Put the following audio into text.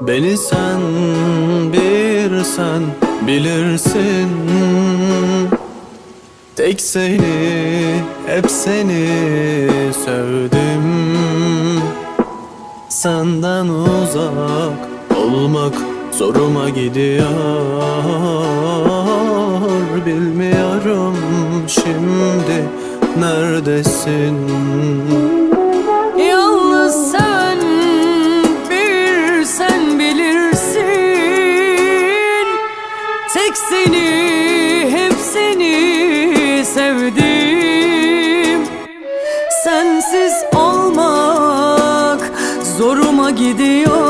Beni sen bir sen bilirsin. Tek seni hep seni sevdim. Senden uzak olmak zoruma gidiyor. Bilmiyorum şimdi neredesin Tek seni hep seni sevdim. Sensiz olmak zoruma gidiyor